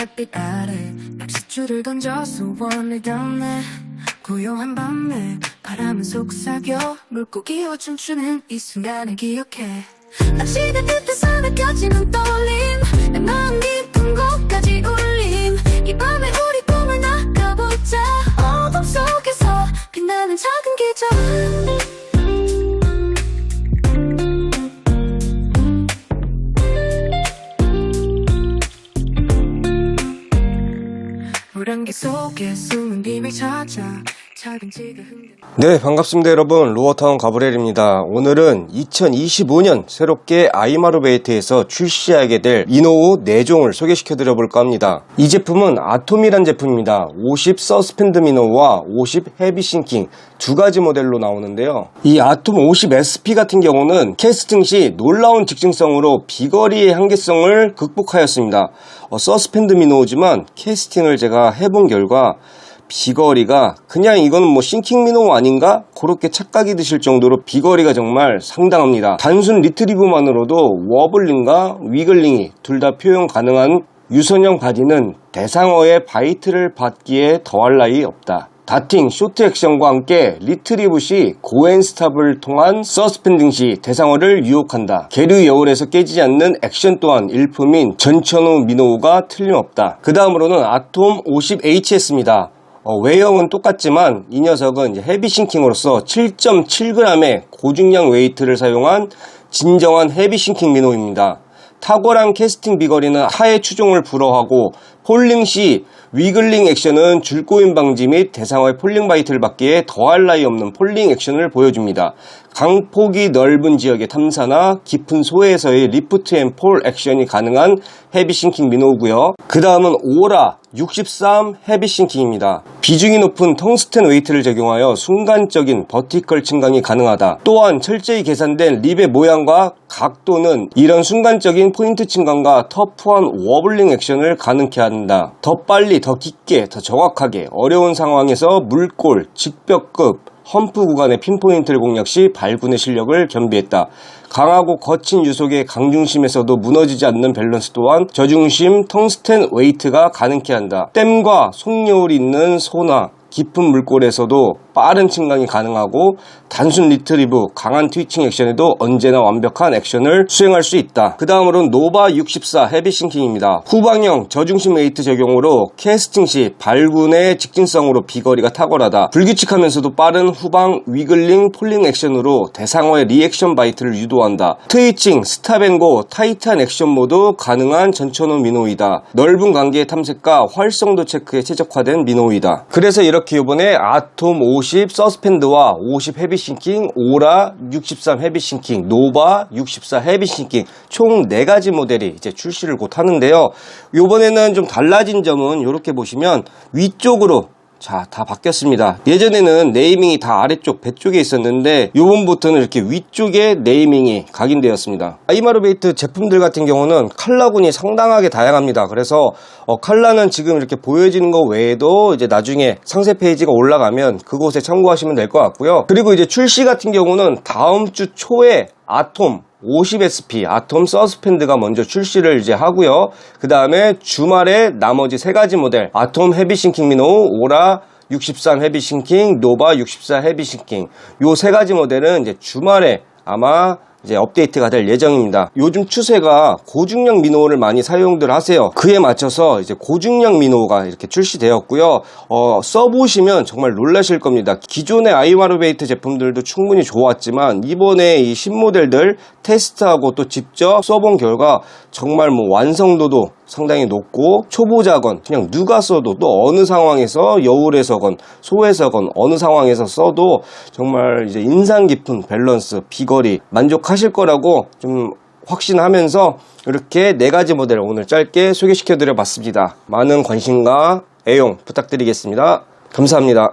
달빛 아래 낚싯줄을 던져 소원을 담네 고요한 밤에 바람은 속삭여 물고기와 춤추는 이 순간을 기억해. 낚시대 끝에서 느껴지는 떨림 내 마음 깊은 곳까지 울림. 이 밤에 우리 꿈을 나가보자. 어둠 속에서 빛나는 작은 기적 속에 숨은 비밀 찾아 네, 반갑습니다, 여러분. 로어타운 가브렐입니다. 오늘은 2025년 새롭게 아이마루베이트에서 출시하게 될 이노우 4종을 소개시켜 드려 볼까 합니다. 이 제품은 아톰이란 제품입니다. 50 서스펜드 미노우와 50 헤비 싱킹 두 가지 모델로 나오는데요. 이 아톰 50 SP 같은 경우는 캐스팅 시 놀라운 직진성으로 비거리의 한계성을 극복하였습니다. 어, 서스펜드 미노우지만 캐스팅을 제가 해본 결과 비거리가 그냥 이거는 뭐 싱킹 미노 아닌가? 그렇게 착각이 드실 정도로 비거리가 정말 상당합니다. 단순 리트리브만으로도 워블링과 위글링이 둘 다 표현 가능한 유선형 바디는 대상어의 바이트를 받기에 더할 나위 없다. 다팅, 쇼트 액션과 함께 리트리브 시 고엔 스탑을 통한 서스펜딩 시 대상어를 유혹한다. 계류 여울에서 깨지지 않는 액션 또한 일품인 전천후 미노우가 틀림없다. 그 다음으로는 아톰 50HS입니다. 어, 외형은 똑같지만 이 녀석은 이제 헤비 싱킹으로서 7.7g의 고중량 웨이트를 사용한 진정한 헤비 싱킹 미노입니다. 탁월한 캐스팅 비거리는 하의 추종을 불허하고 폴링 시 위글링 액션은 줄꼬임 방지 및 대상어의 폴링 바이트를 받기에 더할 나위 없는 폴링 액션을 보여줍니다. 강폭이 넓은 지역의 탐사나 깊은 소에서의 리프트 앤 폴 액션이 가능한 헤비 싱킹 미노우고요. 그 다음은 오라 63 헤비 싱킹입니다. 비중이 높은 텅스텐 웨이트를 적용하여 순간적인 버티컬 증강이 가능하다. 또한 철저히 계산된 립의 모양과 각도는 이런 순간적인 포인트 증강과 터프한 워블링 액션을 가능케 한다. 더 빨리, 더 깊게, 더 정확하게 어려운 상황에서 물골, 직벽급, 험프 구간의 핀포인트를 공략 시 발군의 실력을 겸비했다. 강하고 거친 유속의 강중심에서도 무너지지 않는 밸런스 또한 저중심 텅스텐 웨이트가 가능케 한다. 댐과 속여울이 있는 소나 깊은 물골에서도 빠른 침강이 가능하고 단순 리트리브, 강한 트위칭 액션에도 언제나 완벽한 액션을 수행할 수 있다. 그 다음으로는 노바 64 헤비 싱킹입니다. 후방형 저중심 웨이트 적용으로 캐스팅 시 발군의 직진성으로 비거리가 탁월하다. 불규칙하면서도 빠른 후방 위글링 폴링 액션으로 대상어의 리액션 바이트를 유도한다. 트위칭, 스탑앤고, 타이트한 액션 모드 가능한 전천후 미노이다. 넓은 관계의 탐색과 활성도 체크에 최적화된 미노이다. 그래서 이렇게 이번에 아톰 50 서스펜드와 50 헤비 싱킹, 오라 63 헤비 싱킹, 노바 64 헤비 싱킹 총 4가지 모델이 이제 출시를 곧 하는데요. 요번에는 좀 달라진 점은 이렇게 보시면 위쪽으로 자, 다 바뀌었습니다. 예전에는 네이밍이 다 아래쪽, 배 쪽에 있었는데, 요번부터는 이렇게 위쪽에 네이밍이 각인되었습니다. 아이마르베이트 제품들 같은 경우는 칼라군이 상당하게 다양합니다. 그래서, 어, 칼라는 지금 이렇게 보여지는 것 외에도 이제 나중에 상세 페이지가 올라가면 그곳에 참고하시면 될 것 같고요. 그리고 이제 출시 같은 경우는 다음 주 초에 아톰, 50SP 아톰 서스펜드가 먼저 출시를 이제 하고요. 그 다음에 주말에 나머지 세 가지 모델 아톰 헤비 싱킹 미노, 오라 63 헤비 싱킹, 노바 64 헤비 싱킹 요 세 가지 모델은 이제 주말에 아마 이제 업데이트가 될 예정입니다. 요즘 추세가 고중량 미노를 많이 사용들 하세요. 그에 맞춰서 이제 고중량 미노가 이렇게 출시되었고요. 어, 써보시면 정말 놀라실 겁니다. 기존의 아이마르베이트 제품들도 충분히 좋았지만 이번에 이 신모델들 테스트하고 또 직접 써본 결과 정말 뭐 완성도도 상당히 높고 초보자건 그냥 누가 써도 또 어느 상황에서 여울에서건 소에서건 어느 상황에서 써도 정말 이제 인상 깊은 밸런스 비거리 만족하실 거라고 좀 확신하면서 이렇게 네 가지 모델을 오늘 짧게 소개시켜 드려 봤습니다. 많은 관심과 애용 부탁드리겠습니다. 감사합니다.